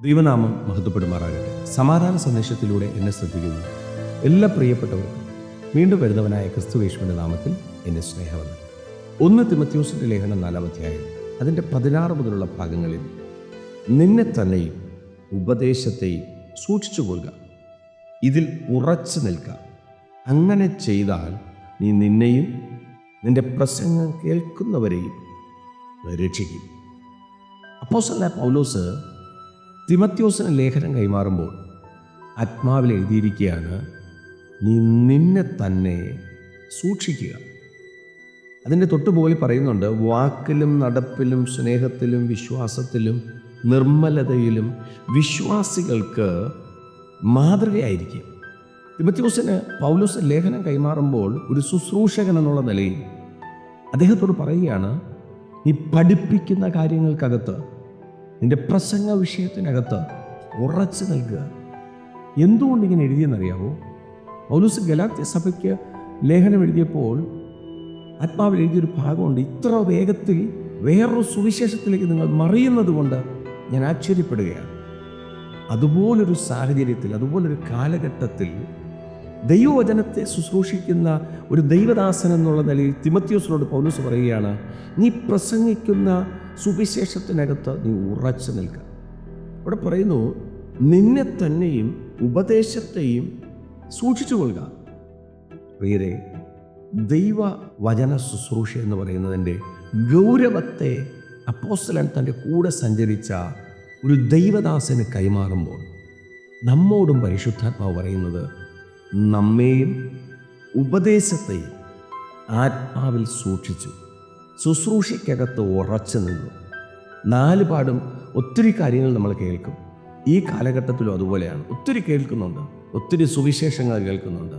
ദൈവനാമം മഹത്വപ്പെടുമാറാകട്ടെ. സമാധാന സന്ദേശത്തിലൂടെ എന്നെ ശ്രദ്ധിക്കുന്നു. എല്ലാ പ്രിയപ്പെട്ടവർക്കും വീണ്ടും വരുന്നവനായ ക്രിസ്തുവേശുവിന്റെ നാമത്തിൽ എന്നെ സ്നേഹമെന്ന് ഒന്ന് തിമത്യോസിന്റെ ലേഖനം നാലാമധ്യായം അതിന്റെ പതിനാറ് മുതലുള്ള ഭാഗങ്ങളിൽ നിന്നെ തന്നെയും ഉപദേശത്തെയും സൂക്ഷിച്ചു കൊള്ളുക. ഇതിൽ ഉറച്ചു നിൽക്കുക. അങ്ങനെ ചെയ്താൽ നീ നിന്നെയും നിന്റെ പ്രസംഗം കേൾക്കുന്നവരെയും രക്ഷിക്കും. അപ്പോസല്ല പൗലോസ് തിമത്യോസിന് ലേഖനം കൈമാറുമ്പോൾ ആത്മാവിൽ എഴുതിയിരിക്കുകയാണ് നീ നിന്നെ തന്നെ സൂക്ഷിക്കുക. അതിന്റെ തൊട്ടുപോലെ പറയുന്നുണ്ട് വാക്കിലും നടപ്പിലും സ്നേഹത്തിലും വിശ്വാസത്തിലും നിർമ്മലതയിലും വിശ്വാസികൾക്ക് മാതൃകയായിരിക്കും. തിമത്യോസിന് പൗലോസ് ലേഖനം കൈമാറുമ്പോൾ ഒരു ശുശ്രൂഷകൻ എന്നുള്ള നിലയിൽ അദ്ദേഹത്തോട് പറയുകയാണ് നീ പഠിപ്പിക്കുന്ന കാര്യങ്ങൾക്കകത്ത് നിന്റെ പ്രസംഗ വിഷയത്തിനകത്ത് ഉറച്ചു നൽകുക. എന്തുകൊണ്ട് ഇങ്ങനെ എഴുതിയെന്നറിയാവോ? പൗലൂസ് ഗലാത്യ സഭയ്ക്ക് ലേഖനം എഴുതിയപ്പോൾ ആത്മാവിൽ എഴുതിയൊരു ഭാഗമുണ്ട്. ഇത്ര വേഗത്തിൽ വേറൊരു സുവിശേഷത്തിലേക്ക് നിങ്ങൾ മറിയുന്നത് കൊണ്ട് ഞാൻ ആശ്ചര്യപ്പെടുകയാണ്. അതുപോലൊരു സാഹചര്യത്തിൽ അതുപോലൊരു കാലഘട്ടത്തിൽ ദൈവവചനത്തെ ശുശ്രൂഷിക്കുന്ന ഒരു ദൈവദാസൻ എന്നുള്ള നിലയിൽ തിമത്യോസിനോട് പൗലൂസ് പറയുകയാണ് നീ പ്രസംഗിക്കുന്ന സുവിശേഷത്തിനകത്ത് നീ ഉറച്ചു നിൽക്കുക ഇവിടെ പറയുന്നു നിന്നെ തന്നെയും ഉപദേശത്തെയും സൂക്ഷിച്ചു കൊള്ളുക. പ്രിയരെ ദൈവ വചന ശുശ്രൂഷ എന്ന് പറയുന്നതിന്റെ ഗൗരവത്തെ അപ്പോസ്തലൻ തന്റെ കൂടെ സഞ്ചരിച്ച ഒരു ദൈവദാസന് കൈമാറുമ്പോൾ നമ്മോടും പരിശുദ്ധാത്മാവ് പറയുന്നത് നമ്മെയും ഉപദേശത്തെയും ആത്മാവിൽ സൂക്ഷിച്ചു. ശുശ്രൂഷയ്ക്കകത്ത് ഉറച്ചു നിന്നു. നാല് പാടും ഒത്തിരി കാര്യങ്ങൾ നമ്മൾ കേൾക്കും. ഈ കാലഘട്ടത്തിലും അതുപോലെയാണ്. ഒത്തിരി കേൾക്കുന്നുണ്ട്. ഒത്തിരി സുവിശേഷങ്ങൾ കേൾക്കുന്നുണ്ട്.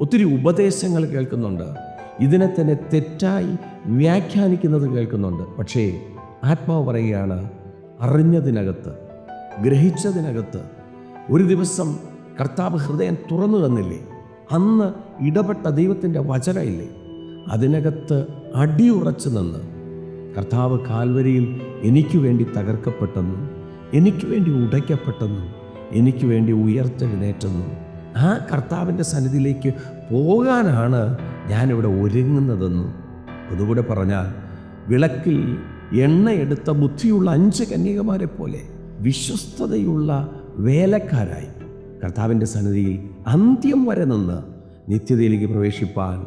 ഒത്തിരി ഉപദേശങ്ങൾ കേൾക്കുന്നുണ്ട്. ഇതിനെ തന്നെ തെറ്റായി വ്യാഖ്യാനിക്കുന്നത് കേൾക്കുന്നുണ്ട്. പക്ഷേ ആത്മാവ് പറയുകയാണ് അറിഞ്ഞതിനകത്ത് ഗ്രഹിച്ചതിനകത്ത് ഒരു ദിവസം കർത്താവ് ഹൃദയം തുറന്നു തന്നില്ലേ? അന്ന് ഇടപെട്ട ദൈവത്തിന്റെ വചനമില്ലേ? അതിനകത്ത് അടിയുറച്ചു നിന്ന് കർത്താവ് കാൽവരിയിൽ എനിക്ക് വേണ്ടി തകർക്കപ്പെട്ടെന്നും എനിക്ക് വേണ്ടി ഉടയ്ക്കപ്പെട്ടെന്നും എനിക്ക് വേണ്ടി ഉയർത്തെഴുന്നേറ്റെന്നും ആ കർത്താവിന്റെ സന്നിധിയിലേക്ക് പോകാനാണ് ഞാനിവിടെ ഒരുങ്ങുന്നതെന്നും. അതുകൂടെ പറഞ്ഞാൽ വിളക്കിൽ എണ്ണയെടുത്ത ബുദ്ധിയുള്ള അഞ്ച് കന്യകമാരെ പോലെ വിശ്വസ്തതയുള്ള വേലക്കാരായി കർത്താവിന്റെ സന്നിധിയിൽ അന്ത്യം വരെ നിന്ന് നിത്യതയിലേക്ക് പ്രവേശിപ്പാൻ